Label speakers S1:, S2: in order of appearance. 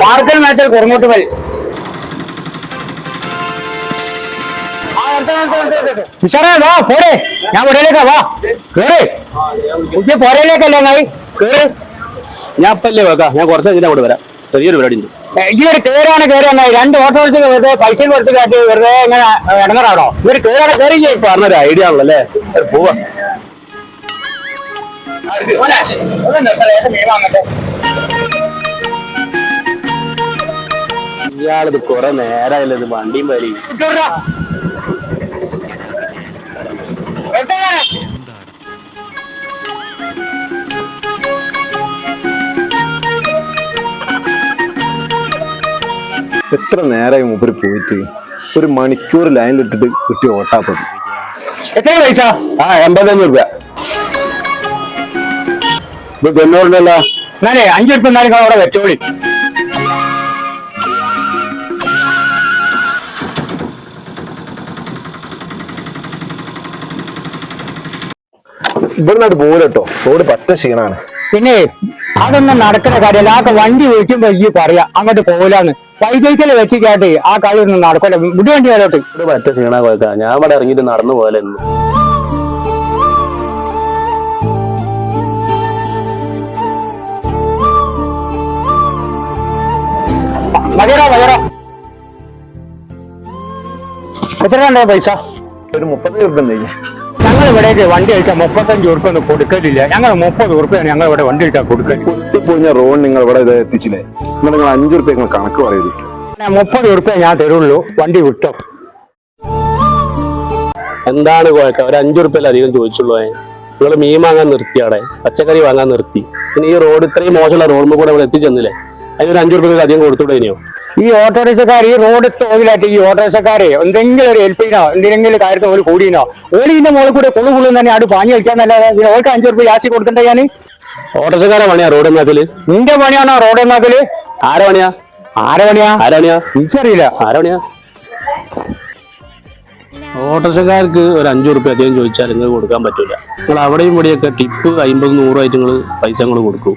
S1: പാർക്കൽ മാച്ചൽ കുറുങ്ങോട്ടുമൽ വിശാറേ വാ പോരെ. ഞാൻ പുരയിലേക്കാ വാ. കേറ്. പുതിയ പുരയിലേക്കല്ലേ നായി കേറ്.
S2: ഞാൻ ഇപ്പല്ലേ വെക്കാം ഞാൻ കുറച്ച് കഴിഞ്ഞാൽ അവിടെ വരാം. ചെറിയൊരു പരിപാടി ഉണ്ട്.
S1: ഇവർ കേറാണ് കേറിയായി രണ്ട് ഓട്ടോറിച്ച് വെറുതെ പൈസ കൊടുത്ത് കാട്ടി വെറുതെ ഇങ്ങനെ ഇടങ്ങറാണോ? ഇവർ കേറാണ് കയറി ചെയ്യും.
S2: പറഞ്ഞൊരു ഐഡിയ ആണല്ലോ അല്ലേ? പോവാ. ഇയാളിത് കൊറേ നേരമായില്ലേ ഇത് വണ്ടിയും വലി
S3: എത്ര നേരമായി മൂപ്പര് പോയിട്ട്? ഒരു മണിക്കൂർ ലൈനിലിട്ടിട്ട് കിട്ടി ഓട്ടാപ്പത്
S1: എത്ര പൈസ?
S2: ആ എൺപത്തഞ്ച് രൂപ. ഇത് തൊണ്ണൂറിനല്ല
S1: അഞ്ചു രൂപ എന്നാലും അവിടെ വെച്ചോളി.
S3: ഇവിടുന്ന് പോലെട്ടോ റോഡ് പറ്റ ക്ഷീണാണ്.
S1: പിന്നെ അതൊന്നും നടക്കുന്ന കാര്യമല്ല ആ വണ്ടി വിളിക്കുമ്പോ ഈ പറയാ അങ്ങോട്ട് പോലാന്ന് വൈദ്യുതിക്കൽ വെച്ചിട്ട് ആ കളി ഒന്നും നടക്കില്ല വിടു വണ്ടി വരോട്ട്
S2: ഇവിടെ പറ്റ ക്ഷീണാ കുഴക്കാം ഞാൻ ഇവിടെ ഇറങ്ങിയിട്ട് നടന്നു പോലെ
S1: മതിയടാ മതിയടാ എത്രയാണ്ടോ പൈസ?
S3: ഒരു മുപ്പത്
S1: രൂപ ഇവിടേക്ക് വണ്ടി അയച്ചാൽ മുപ്പത്തഞ്ച് ഉറുപ്പ് ഒന്നും കൊടുക്കലില്ല. ഞങ്ങൾ മുപ്പത് ഉറുപ്പ്യാണ് ഞങ്ങൾ ഇവിടെ വണ്ടി അയച്ചാൽ കൊടുക്കൽ.
S3: പൊട്ടിപ്പൊളിഞ്ഞ റോഡ് നിങ്ങൾ ഇവിടെ ഇത് എത്തിച്ചില്ലേ? നിങ്ങൾ നിങ്ങൾ അഞ്ചു റുപ്യ നിങ്ങൾ കണക്ക് പറയൂ
S1: ഞാൻ മുപ്പത് ഉറുപ്പ്യ ഞാൻ തരുള്ളൂ. വണ്ടി വിട്ടോ.
S2: എന്താണ് കുഴക്കം? ഒരു അഞ്ചു റുപ്യല്ല അധികം ചോദിച്ചുള്ളൂ നിങ്ങൾ മീൻ വാങ്ങാൻ നിർത്തി അവിടെ. പച്ചക്കറി വാങ്ങാൻ നിർത്തി. പിന്നെ ഈ റോഡ് ഇത്രയും മോശമുള്ള റോഡിൽ കൂടെ ഇവിടെ എത്തിച്ചെന്നില്ലേ? അതിനൊരു അഞ്ചു റുപ്യ അധികം കൊടുത്തുകൂടെ ഇനിയോ?
S1: ഈ ഓട്ടോറിക്ഷക്കാർ ഈ റോഡ് തോതിലായിട്ട് ഈ ഓട്ടോറിക്ഷക്കാരെ എന്തെങ്കിലും ഒരു ഹെൽപ്പിനോ എന്തെങ്കിലും കാര്യത്തിൽ ഒരു കൂടിയിനോ ഓടിന്റെ മുകളിൽ കൂടെ കുളു കുളു തന്നെ അവിടെ പാഞ്ഞു കളിക്കാന്നല്ലാതെ ഓർക്ക് അഞ്ചു റുപ്യ ജാസ്തി കൊടുക്കണ്ടേ ഞാൻ
S2: ഓട്ടോറിക്ഷക്കാരെ പണിയാ റോഡ് എന്നാൽ
S1: നിന്റെ പണിയാണോ റോഡ് എന്നാൽ
S2: ആരെ പണിയാ?
S1: ആരെ പണിയാ?
S2: ആരെ പണിയാ?
S1: എനിക്കറിയില്ല.
S2: ആരെ പണിയാ? ഓട്ടോറിക്ഷക്കാർക്ക് ഒരു അഞ്ചു റുപ്യ അധികം ചോദിച്ചാൽ നിങ്ങൾക്ക് കൊടുക്കാൻ പറ്റൂല. നിങ്ങൾ അവിടെയും ഇവിടെയൊക്കെ ടിപ്പ് അമ്പത് നൂറായിട്ട് നിങ്ങൾ പൈസ നിങ്ങൾ കൊടുക്കും.